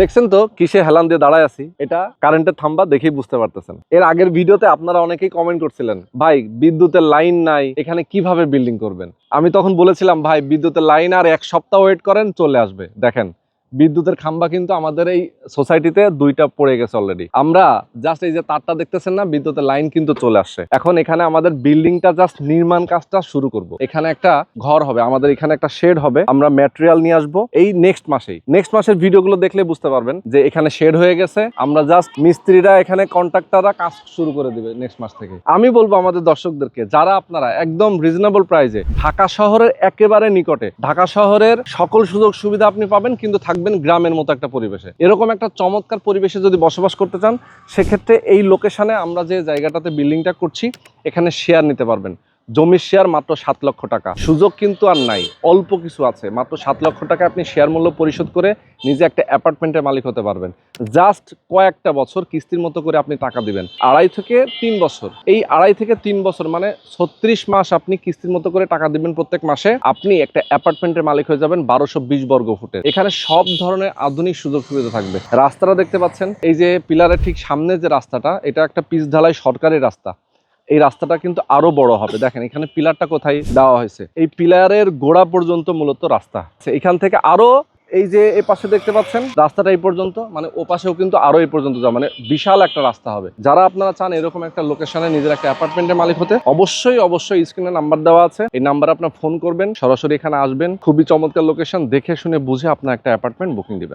দেখছেন তো কিসে হেলান দিয়ে দাঁড়ায় আছি? এটা কারেন্টের থাম্বা দেখেই বুঝতে পারতেছেন। এর আগের ভিডিওতে আপনারা অনেকেই কমেন্ট করছিলেন, ভাই, বিদ্যুতের লাইন নাই, এখানে কীভাবে বিল্ডিং করবেন? আমি তখন বলেছিলাম, ভাই, বিদ্যুতের লাইন আর এক সপ্তাহ ওয়েট করেন, চলে আসবে। দেখেন বিদ্যুতের খাম্বা কিন্তু আমাদের এই সোসাইটিতে দুইটা পড়ে গেছে অলরেডি আমরা জাস্ট এই যে তারটা দেখতেছেন না, বিদ্যুতের লাইন কিন্তু চলে আসছে। এখন এখানে আমাদের বিল্ডিংটা জাস্ট নির্মাণ কাজটা শুরু করব। এখানে একটা ঘর হবে, আমাদের এখানে একটা শেড হবে। আমরা ম্যাটেরিয়াল নিয়ে আসব এই নেক্সট মাসেই। নেক্সট মাসের ভিডিওগুলো দেখলে বুঝতে পারবেন যে এখানে শেড হয়ে গেছে। আমরা জাস্ট মিস্ত্রিরা এখানে কন্ট্রাক্টররা কাজ শুরু করে দিবে নেক্সট মাস থেকে। আমি বলব আমাদের দর্শকদেরকে, যারা আপনারা একদম রিজনেবল প্রাইসে ঢাকা শহরের একেবারে নিকটে, ঢাকা শহরের সকল সুযোগ সুবিধা আপনি পাবেন, কিন্তু থাকবেন গ্রামের মতো একটা পরিবেশে। এরকম একটা চমৎকার পরিবেশে যদি বসবাস করতে চান, সেক্ষেত্রে এই লোকেশানে আমরা যে জায়গাটাতে বিল্ডিংটা করছি, এখানে শেয়ার নিতে পারবেন। জমির শেয়ার মাত্র সাত লক্ষ টাকা। সুযোগ কিন্তু আর নাই, অল্প কিছু আছে। মাত্র সাত লক্ষ টাকা আপনি শেয়ার মূল্য পরিশোধ করে নিজে একটা অ্যাপার্টমেন্টের মালিক হতে পারবেন। জাস্ট কয়েকটা বছর কিস্তির মতো করে আপনি টাকা দিবেন। আড়াই থেকে তিন বছর। এই আড়াই থেকে তিন বছর মানে ছত্রিশ মাস আপনি কিস্তির মতো করে টাকা দিবেন প্রত্যেক মাসে। আপনি একটা অ্যাপার্টমেন্টের মালিক হয়ে যাবেন বারোশো বিশ বর্গ ফুটে। এখানে সব ধরনের আধুনিক সুযোগ সুবিধা থাকবে। রাস্তাটা দেখতে পাচ্ছেন, এই যে পিলারের ঠিক সামনে যে রাস্তাটা, এটা একটা পিচ ঢালাই সরকারি রাস্তা। এই রাস্তাটা কিন্তু আরও বড় হবে। দেখেন, এখানে পিলারটা কোথায় দেওয়া হয়েছে? এই পিলারের গোড়া পর্যন্ত মূলত রাস্তা। এখান থেকে আরও এই যে এই পাশে দেখতে পাচ্ছেন, রাস্তাটা এই পর্যন্ত মানে ও পাশেও কিন্তু আরও এই পর্যন্ত যাওয়া মানে বিশাল একটা রাস্তা হবে। যারা আপনারা চান এরকম একটা লোকেশনে নিজের একটা অ্যাপার্টমেন্টের মালিক হতে, অবশ্যই অবশ্যই স্ক্রিনে নাম্বার দেওয়া আছে। এই নাম্বারে আপনার ফোন করবেন, সরাসরি এখানে আসবেন। খুবই চমৎকার লোকেশন দেখে শুনে বুঝে আপনার একটা অ্যাপার্টমেন্ট বুকিং দিবেন।